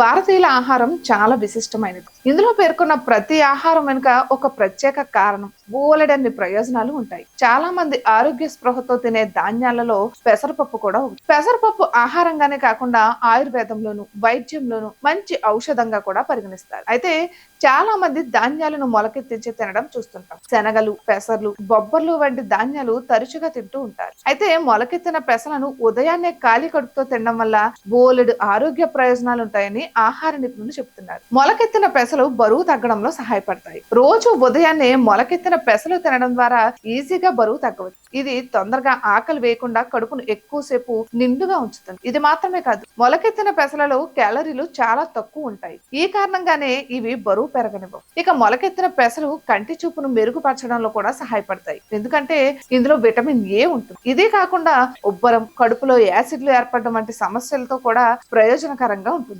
భారతీయుల ఆహారం చాలా విశిష్టమైనది. ఇందులో పేర్కొన్న ప్రతి ఆహారం వెనుక ఒక ప్రత్యేక కారణం బోలెడన్ని ప్రయోజనాలు ఉంటాయి. చాలా మంది ఆరోగ్య స్పృహతో తినే ధాన్యాలలో పెసరపప్పు కూడా ఉంది. పెసరపప్పు ఆహారంగానే కాకుండా ఆయుర్వేదంలోను వైద్యంలోను మంచి ఔషధంగా కూడా పరిగణిస్తారు. అయితే చాలా మంది ధాన్యాలను మొలకెత్తించి తినడం చూస్తుంటాం. శనగలు పెసర్లు బొబ్బర్లు వంటి ధాన్యాలు తరచుగా తింటూ ఉంటారు. అయితే మొలకెత్తిన పెసలను ఉదయాన్నే ఖాళీ కడుపుతో తినడం వల్ల బోలెడు ఆరోగ్య ప్రయోజనాలు ఉంటాయని ఆహార నిపుణులు చెబుతున్నారు. మొలకెత్తిన పెసలు బరువు తగ్గడంలో సహాయపడతాయి. రోజు ఉదయాన్నే మొలకెత్తిన పెసలు తినడం ద్వారా ఈజీగా బరువు తగ్గవచ్చు. ఇది తొందరగా ఆకలి వేయకుండా కడుపును ఎక్కువసేపు నిండుగా ఉంచుతుంది. ఇది మాత్రమే కాదు మొలకెత్తిన పెసలలో క్యాలరీలు చాలా తక్కువ ఉంటాయి. ఈ కారణంగానే ఇవి బరువు పెరగనివ్వవు. ఇక మొలకెత్తిన పెసలు కంటి చూపును మెరుగుపరచడంలో కూడా సహాయపడతాయి. ఎందుకంటే ఇందులో విటమిన్ ఏ ఉంటుంది. ఇదే కాకుండా ఉబ్బరం కడుపులో యాసిడ్లు ఏర్పడడం వంటి సమస్యలతో కూడా ప్రయోజనకరంగా ఉంటుంది.